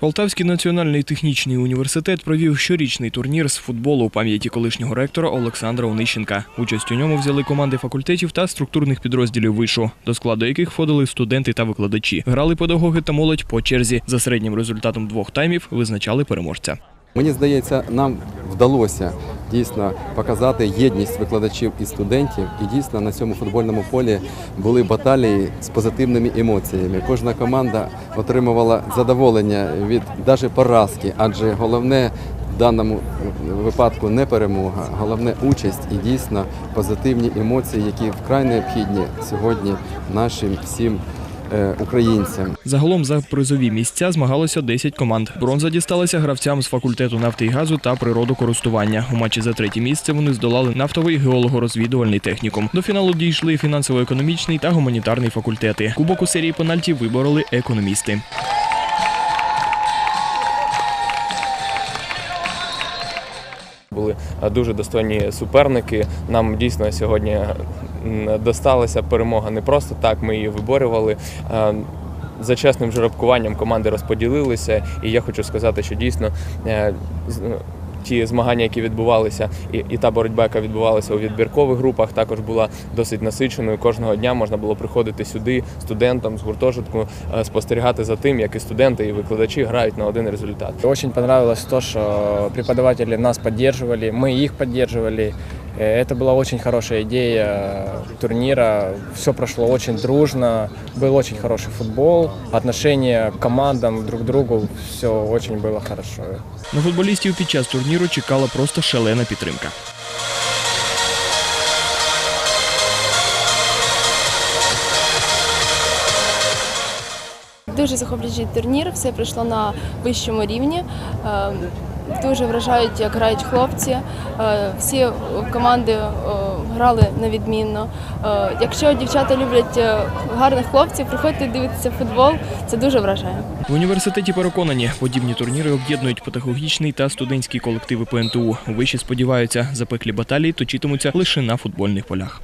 Полтавський національний технічний університет провів щорічний турнір з футболу у пам'яті колишнього ректора Олександра Онищенка. Участь у ньому взяли команди факультетів та структурних підрозділів вишу, до складу яких входили студенти та викладачі. Грали педагоги та молодь по черзі. За середнім результатом двох таймів визначали переможця. Мені здається, нам вдалося дійсно показати єдність викладачів і студентів. І дійсно на цьому футбольному полі були баталії з позитивними емоціями. Кожна команда отримувала задоволення від навіть поразки, адже головне в даному випадку не перемога, головне участь і дійсно позитивні емоції, які вкрай необхідні сьогодні нашим всім українцям. Загалом за призові місця змагалося 10 команд. Бронза дісталася гравцям з факультету нафти і газу та природокористування. У матчі за третє місце вони здолали нафтовий геолого-розвідувальний технікум. До фіналу дійшли фінансово-економічний та гуманітарний факультети. Кубок у серії пенальті вибороли економісти. Були е, дуже достойні суперники. Нам дійсно сьогодні досталася перемога не просто так. Ми її виборювали. Е, За чесним жеребкуванням команди розподілилися, і я хочу сказати, що дійсно е, ті змагання, які відбувалися, і, і та боротьба, яка відбувалася у відбіркових групах, також була досить насиченою. Кожного дня можна було приходити сюди студентам з гуртожитку, е, спостерігати за тим, як і студенти, і викладачі грають на один результат. Очень подобалось те, що преподаватели нас підтримували, ми їх поддерживали. Э, Это была очень хорошая идея турнира. Все прошло очень дружно, был очень хороший футбол, отношение к командам друг к другу, все очень было хорошо. На футболістів під час турніру чекала просто шалена підтримка. Дуже захоплюючий турнір, все пройшло на вищому рівні. Дуже вражають, як грають хлопці. Е, Всі команди е, грали на відмінно. Е, Якщо дівчата люблять гарних хлопців, приходьте дивитися футбол. Це дуже вражає. В університеті переконані, подібні турніри об'єднують педагогічний та студентський колективи ПНТУ. Вищі сподіваються, запеклі баталії точитимуться лише на футбольних полях.